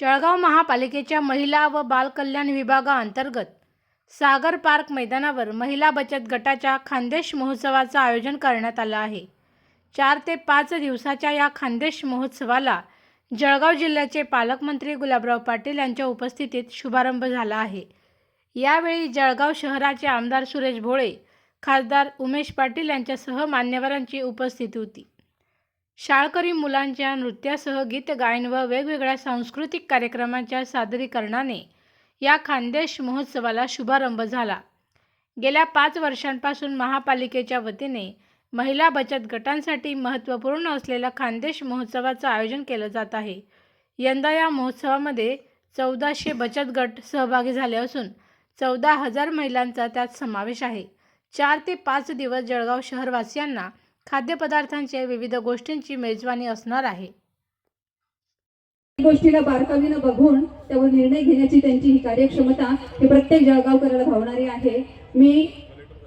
जळगाव महापालिकेच्या महिला व बालकल्याण विभागाअंतर्गत सागर पार्क मैदानावर महिला बचत गटाच्या खानदेश महोत्सवाचं आयोजन करण्यात आलं आहे. चार ते पाच दिवसाच्या या खानदेश महोत्सवाला जळगाव जिल्ह्याचे पालकमंत्री गुलाबराव पाटील यांच्या उपस्थितीत शुभारंभ झाला आहे. यावेळी जळगाव शहराचे आमदार सुरेश भोळे खासदार उमेश पाटील यांच्यासह मान्यवरांची उपस्थिती होती. शाळकरी मुलांच्या नृत्यासह गीत गायन व वेगवेगळ्या सांस्कृतिक कार्यक्रमांच्या सादरीकरणाने या खानदेश महोत्सवाला शुभारंभ झाला. गेल्या पाच वर्षांपासून महापालिकेच्या वतीने महिला बचत गटांसाठी महत्त्वपूर्ण असलेल्या खानदेश महोत्सवाचं आयोजन केलं जात आहे. यंदा या महोत्सवामध्ये चौदाशे बचत गट सहभागी झाले असून चौदा हजार महिलांचा त्यात समावेश आहे. चार ते पाच दिवस जळगाव शहरवासियांना खाद्यपदार्थांचे विविध गोष्टींची मेजवानी असणार आहे. गोष्टीला बारकावीनं बघून त्यावर निर्णय घेण्याची त्यांची ही कार्यक्षमता हे प्रत्येक जळगावकराला भावणारी आहे. मी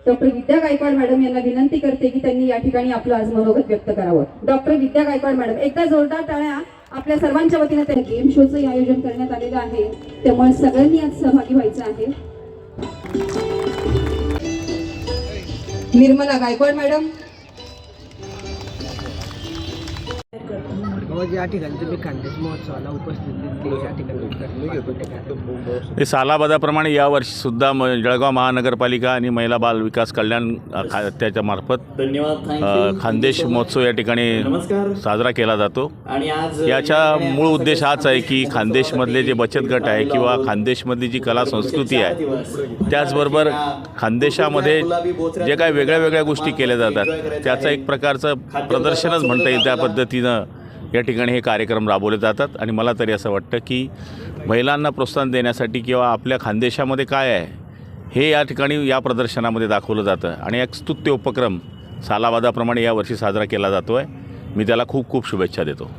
डॉक्टर विद्या गायकवाड मॅडम यांना विनंती करते की त्यांनी या ठिकाणी आपलं आज मनोगत व्यक्त करावं. डॉक्टर विद्या गायकवाड मॅडम एकदा जोरदार टाळ्या आपल्या सर्वांच्या वतीनं त्या गेम शोचं आयोजन करण्यात आलेलं आहे. त्यामुळे सगळ्यांनी आज सहभागी व्हायचं आहे. Nirmala Gaikwad madam Good. रोज या ठिकाणी तुम्ही खानदेश महोत्सवाला उपस्थित दिली या ठिकाणी हे सालाबादाप्रमाणे यावर्षीसुद्धा म जळगाव महानगरपालिका आणि महिला बाल विकास कल्याण खा त्याच्यामार्फत अ, खानदेश महोत्सव या ठिकाणी साजरा केला जातो आणि आज याच्या मूळ उद्देश हाच आहे की खानदेशमधले जे बचत गट आहे किंवा खानदेशमधली जी कला संस्कृती आहे त्याचबरोबर खानदेशामध्ये जे काही वेगळ्या वेगळ्या गोष्टी केल्या जातात त्याचं एक प्रकारचं प्रदर्शनच म्हणता येईल त्या पद्धतीनं या ठिकाणी हे कार्यक्रम राबवले जातात. आणि मला तरी असं वाटतं की महिलांना प्रोत्साहन देण्यासाठी किंवा आपल्या खानदेशामध्ये काय आहे हे या ठिकाणी या प्रदर्शनामध्ये दाखवलं जातं. आणि एक स्तुत्य उपक्रम सालावादाप्रमाणे यावर्षी साजरा केला जातो आहे मी त्याला खूप खूप शुभेच्छा देतो.